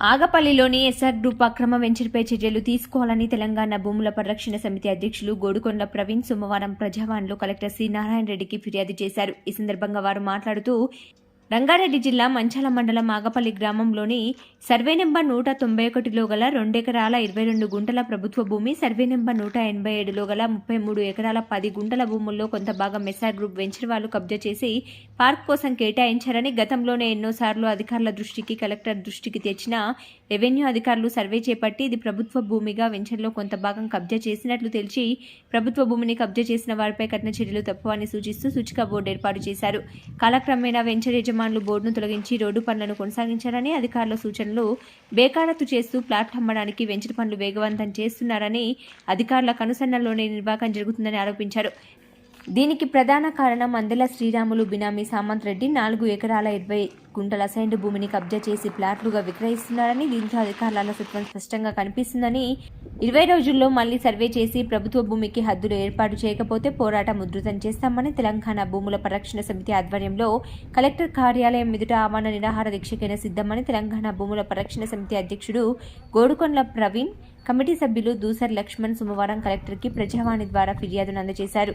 ఆగపల్లిలోని SR group అక్రమ వెంచర్పై చర్యలు తీసుకోవాలని తెలంగాణ భూముల పరిరక్షణ సమితి అధ్యక్షులు గోడుకొండ ప్రవీణ్ సోమవారం ప్రజావాణిలో కలెక్టర్ సి నారాయణ రెడ్డికి ఫిర్యాదు చేశారు. ఈ సందర్భంగా వారు మాట్లాడుతూ రంగారెడ్డి జిల్లా మంచాల మండలం ఆగపల్లి గ్రామంలోని సర్వే నెంబర్ నూట తొంభై ఒకటిలో గల రెండెకరాల ఇరవై రెండు గుంటల ప్రభుత్వ భూమి సర్వే నెంబర్ నూట ఎనభై ఏడులో గల ముప్పై మూడు ఎకరాల పది గుంటల భూముల్లో కొంత భాగం మెసార్ గ్రూప్ వెంచర్ వాళ్ళు కబ్జా చేసి పార్క్ కోసం కేటాయించారని గతంలోనే ఎన్నోసార్లు అధికారుల దృష్టికి కలెక్టర్ దృష్టికి తెచ్చిన రెవెన్యూ అధికారులు సర్వే చేపట్టి ఇది ప్రభుత్వ భూమిగా వెంచర్లో కొంత భాగం కబ్జా చేసినట్లు తెలిసి ప్రభుత్వ భూమిని కబ్జా చేసిన వారిపై కఠిన చర్యలు తప్పవని సూచిస్తూ సూచిక బోర్డు ఏర్పాటు చేశారు. కాలక్రమేణా వెంచర్ యజమానులు బోర్డును తొలగించి రోడ్డు పనులను కొనసాగించారని అధికారుల సూచనలు బేకారత్తు చేస్తూ ప్లాట్లు అమ్మడానికి వెంచర్ పనులు వేగవంతం చేస్తున్నారని అధికారుల కనుసన్నల్లోనే నిర్వాహకం జరుగుతుందని ఆరోపించారు. దీనికి ప్రధాన కారణం అందెల శ్రీరాములు బినామీ సామంత్ రెడ్డి నాలుగు ఎకరాల ఇరవై గుంటల అసైన్డ్ భూమిని కబ్జా చేసి ప్లాట్లుగా విక్రయిస్తున్నారని దీంతో అధికారుల అలసత్వం స్పష్టంగా కనిపిస్తుందని ఇరవై రోజుల్లో మళ్ళీ సర్వే చేసి ప్రభుత్వ భూమికి హద్దులు ఏర్పాటు చేయకపోతే పోరాటం ఉధృతం చేస్తామని తెలంగాణ భూముల పరిరక్షణ సమితి ఆధ్వర్యంలో కలెక్టర్ కార్యాలయం ఎదుట ఆహ్వాన నిరాహార దీక్షకైన సిద్ధమని తెలంగాణ భూముల పరిరక్షణ సమితి అధ్యక్షుడు గోడుకొండ్ల ప్రవీణ్ కమిటీ సభ్యులు దూసర్ లక్ష్మణ్ సోమవారం కలెక్టర్కి ప్రజావాణి ద్వారా ఫిర్యాదును అందజేశారు.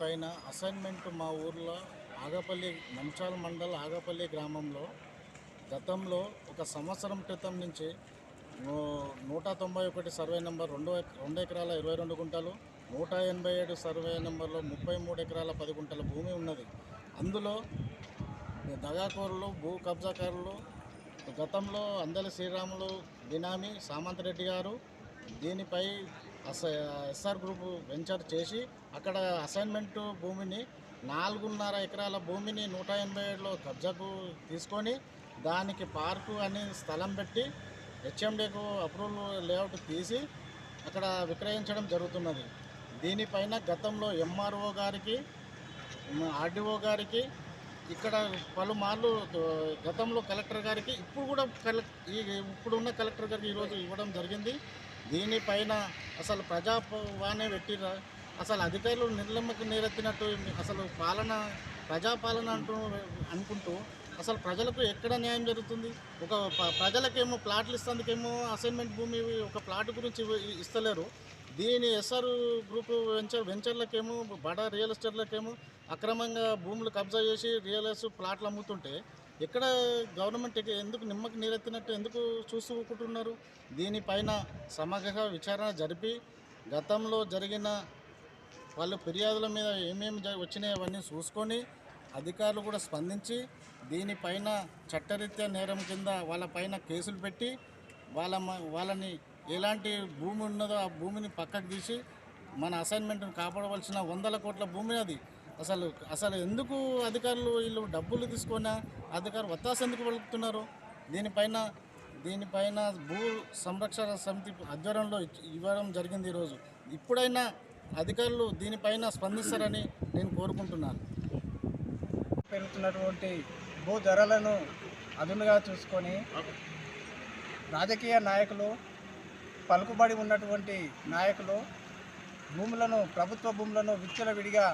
పైన అసైన్మెంట్ మా ఊర్లో ఆగపల్లి మంచాల మండల్ ఆగపల్లి గ్రామంలో గతంలో ఒక సంవత్సరం క్రితం నుంచి నూ- నూట తొంభై ఒకటి సర్వే నెంబర్ రెండు రెండు ఎకరాల ఇరవై రెండు గుంటలు నూట ఎనభై ఏడు సర్వే నెంబర్లో ముప్పై మూడు ఎకరాల పది గుంటల భూమి ఉన్నది. అందులో దగాకోరులు భూ కబ్జాకారులు గతంలో అందరి శ్రీరాములు బినామీ సామంత్ రెడ్డి గారు దీనిపై ఎస్ఆర్ గ్రూప్ వెంచర్ చేసి అక్కడ అసైన్మెంట్ భూమిని నాలుగున్నర ఎకరాల భూమిని నూట ఎనభై ఏడులో కబ్జాకు తీసుకొని దానికి పార్కు అని స్థలం పెట్టి హెచ్ఎండికు అప్రూవల్ లేఅవుట్ తీసి అక్కడ విక్రయించడం జరుగుతున్నది. దీనిపైన గతంలో ఎంఆర్ఓ గారికి ఆర్డీఓ గారికి ఇక్కడ పలుమార్లు గతంలో కలెక్టర్ గారికి ఇప్పుడు కూడా కలెక్ ఈ ఇప్పుడున్న కలెక్టర్ గారికి ఈరోజు ఇవ్వడం జరిగింది. దీనిపైన అసలు ప్రజావాణి పెట్టిరా అసలు అధికారులు నిర్లమ్మకు నీరెత్తినట్టు అసలు పాలన ప్రజాపాలన అంటూ అనుకుంటూ అసలు ప్రజలకు ఎక్కడ న్యాయం జరుగుతుంది? ఒక ప్రజలకేమో ప్లాట్లు ఇస్తందుకేమో అసైన్మెంట్ భూమి ఒక ప్లాట్ గురించి ఇస్తలేరు. దీని ఎస్ఆర్ గ్రూప్ వెంచర్ వెంచర్లకేమో బడా రియల్ ఎస్టేట్లకేమో అక్రమంగా భూములు కబ్జా చేసి రియల్ ఎస్టేట్ ప్లాట్లు అమ్ముతుంటే ఇక్కడ గవర్నమెంట్ ఎందుకు నిమ్మకి నీరెత్తినట్టు ఎందుకు చూసుకుంటున్నారు? దీనిపైన సమగ్ర విచారణ జరిపి గతంలో జరిగిన వాళ్ళ ఫిర్యాదుల మీద ఏమేమి జ- వచ్చినాయో అవన్నీ చూసుకొని అధికారులు కూడా స్పందించి దీనిపైన చట్టరీత్యా నేరం కింద వాళ్ళపైన కేసులు పెట్టి వాళ్ళ వాళ్ళని ఎలాంటి భూమి ఉన్నదో ఆ భూమిని పక్కకు తీసి మన అసైన్మెంట్ని కాపాడవలసిన వందల కోట్ల భూమి అది అసలు అసలు ఎందుకు అధికారులు వీళ్ళు డబ్బులు తీసుకొని అధికారులు వత్తాస ఎందుకు పలుకుతున్నారు? దీనిపైన దీనిపైన భూ సంరక్షణ సమితి ఆధ్వర్యంలో ఇవ్వడం జరిగింది ఈరోజు. ఇప్పుడైనా అధికారులు దీనిపైన స్పందిస్తారని నేను కోరుకుంటున్నాను. పెరుగుతున్నటువంటి భూ ధరలను అదునుగా చూసుకొని రాజకీయ నాయకులు పలుకుబడి ఉన్నటువంటి నాయకులు భూములను ప్రభుత్వ భూములను విచ్చలవిడిగా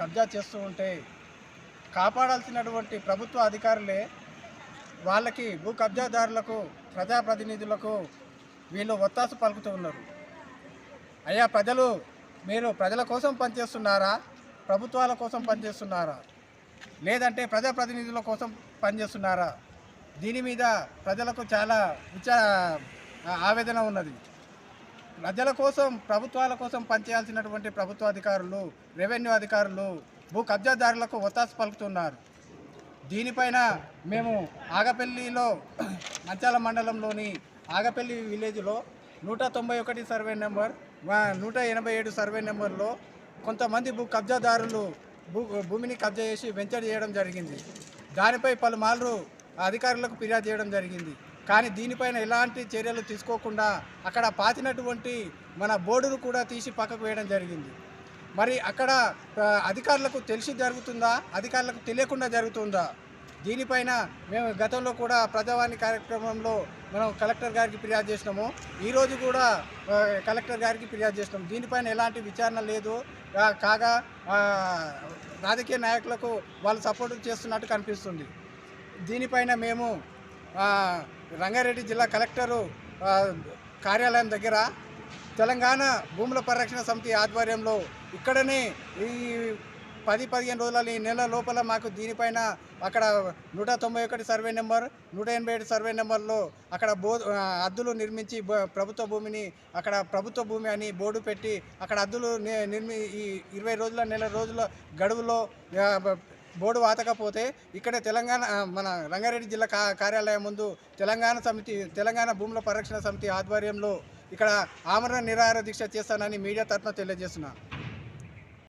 కబ్జా చేస్తూ ఉంటే కాపాడాల్సినటువంటి ప్రభుత్వ అధికారులే వాళ్ళకి భూ కబ్జాదారులకు ప్రజాప్రతినిధులకు వీళ్ళు ఒత్తాసు పలుకుతూ ఉన్నారు. అయ్యా ప్రజలు మీరు ప్రజల కోసం పనిచేస్తున్నారా? ప్రభుత్వాల కోసం పనిచేస్తున్నారా? లేదంటే ప్రజాప్రతినిధుల కోసం పనిచేస్తున్నారా? దీని మీద ప్రజలకు చాలా విచా ఆవేదన ఉన్నది. ప్రజల కోసం ప్రభుత్వాల కోసం పనిచేయాల్సినటువంటి ప్రభుత్వ అధికారులు రెవెన్యూ అధికారులు భూ కబ్జాదారులకు ఒత్తాసు పలుకుతున్నారు. దీనిపైన మేము ఆగపల్లిలో మంచాల మండలంలోని ఆగపల్లి విలేజ్లో నూట తొంభై ఒకటి సర్వే నెంబర్ నూట ఎనభై ఏడు సర్వే నెంబర్లో కొంతమంది భూ కబ్జాదారులు భూ భూమిని కబ్జా చేసి వెంచర్ చేయడం జరిగింది. దానిపై పలుమార్లు అధికారులకు ఫిర్యాదు చేయడం జరిగింది. కానీ దీనిపైన ఎలాంటి చర్యలు తీసుకోకుండా అక్కడ పాతినటువంటి మన బోర్డును కూడా తీసి పక్కకు వేయడం జరిగింది. మరి అక్కడ అధికారులకు తెలిసి జరుగుతుందా? అధికారులకు తెలియకుండా జరుగుతుందా? దీనిపైన మేము గతంలో కూడా ప్రజావాణి కార్యక్రమంలో మనం కలెక్టర్ గారికి ఫిర్యాదు చేసినాము. ఈరోజు కూడా కలెక్టర్ గారికి ఫిర్యాదు చేసినాము దీనిపైన ఎలాంటి విచారణ లేదు. కాగా రాజకీయ నాయకులకు వాళ్ళు సపోర్ట్ చేస్తున్నట్టు కనిపిస్తుంది. దీనిపైన మేము రంగారెడ్డి జిల్లా కలెక్టరు కార్యాలయం దగ్గర తెలంగాణ భూముల పరిరక్షణ సమితి ఆధ్వర్యంలో ఇక్కడనే ఈ పది పదిహేను రోజుల ఈ నెల లోపల మాకు దీనిపైన అక్కడ నూట తొంభై ఒకటి సర్వే నెంబర్ నూట ఎనభై ఏడు సర్వే నెంబర్లో అక్కడ బో అద్దులు నిర్మించి ప్రభుత్వ భూమిని అక్కడ ప్రభుత్వ భూమి అని బోర్డు పెట్టి అక్కడ అద్దులు నిర్మి ఈ ఇరవై రోజుల నెల రోజుల గడువులో బోర్డు వాతకపోతే ఇక్కడ తెలంగాణ మన రంగారెడ్డి జిల్లా కా కార్యాలయం ముందు తెలంగాణ సమితి తెలంగాణ భూముల పరిరక్షణ సమితి ఆధ్వర్యంలో ఇక్కడ ఆమరణ నిరాహార దీక్ష చేస్తానని మీడియా తరఫున తెలియజేస్తున్నాను